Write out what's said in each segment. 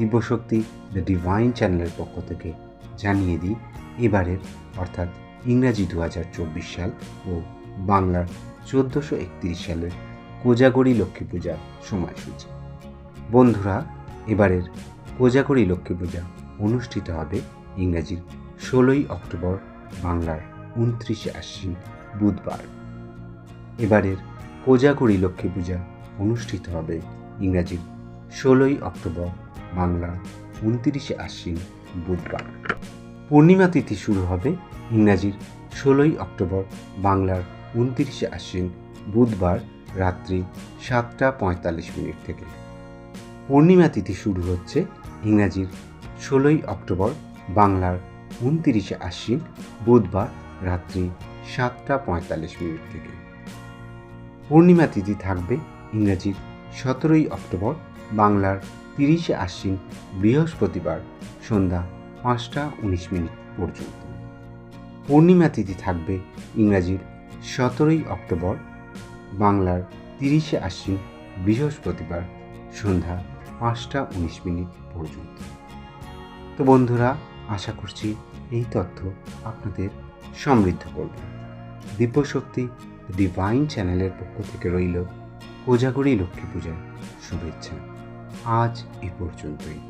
দিব্যশক্তি the divine চ্যানেলের পক্ষ থেকে জানিয়ে দিই, এবারের অর্থাৎ ইংরাজি দু সাল ও বাংলার চোদ্দোশো একত্রিশ সালের কোজাগরি লক্ষ্মী পূজার সময়সূচি। বন্ধুরা, এবারের কোজাগরি লক্ষ্মী পূজা অনুষ্ঠিত হবে ইংরাজির ষোলোই অক্টোবর, বাংলার উনত্রিশে আশ্বিন বুধবার। এবারের কোজাগরি লক্ষ্মী পূজা অনুষ্ঠিত হবে ইংরাজির ষোলোই অক্টোবর বাংলা উনতিরিশে আশ্বিন বুধবার। পূর্ণিমা তিথি শুরু হবে ইংরাজির ষোলোই অক্টোবর বাংলার উনতিরিশে আশ্বিন বুধবার রাত্রি সাতটা পঁয়তাল্লিশ মিনিট থেকে। পূর্ণিমা তিথি শুরু হচ্ছে ইংরাজির ষোলোই অক্টোবর বাংলার উনতিরিশে আশ্বিন বুধবার রাত্রি সাতটা পঁয়তাল্লিশ মিনিট থেকে। পূর্ণিমা তিথি থাকবে ইংরাজির সতেরোই অক্টোবর বাংলার তিরিশে আশ্বিন, বৃহস্পতিবার, সন্ধ্যা পাঁচটা উনিশ মিনিট পর্যন্ত। পূর্ণিমা তিথি থাকবে ইংরাজির সতেরোই অক্টোবর, বাংলার তিরিশে আশ্বিন, বৃহস্পতিবার, সন্ধ্যা পাঁচটা উনিশ মিনিট পর্যন্ত। তো বন্ধুরা, আশা করছি এই তথ্য আপনাদের সমৃদ্ধ করবে। দিব্যশক্তি ডিভাইন চ্যানেলের পক্ষ থেকে রইল কোজাগরি লক্ষ্মী পূজার শুভেচ্ছা। আজ এ পর্যন্তই।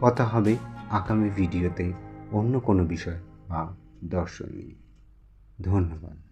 কথা হবে আগামী ভিডিওতে অন্য কোনো বিষয় বা দর্শন নিয়ে। ধন্যবাদ।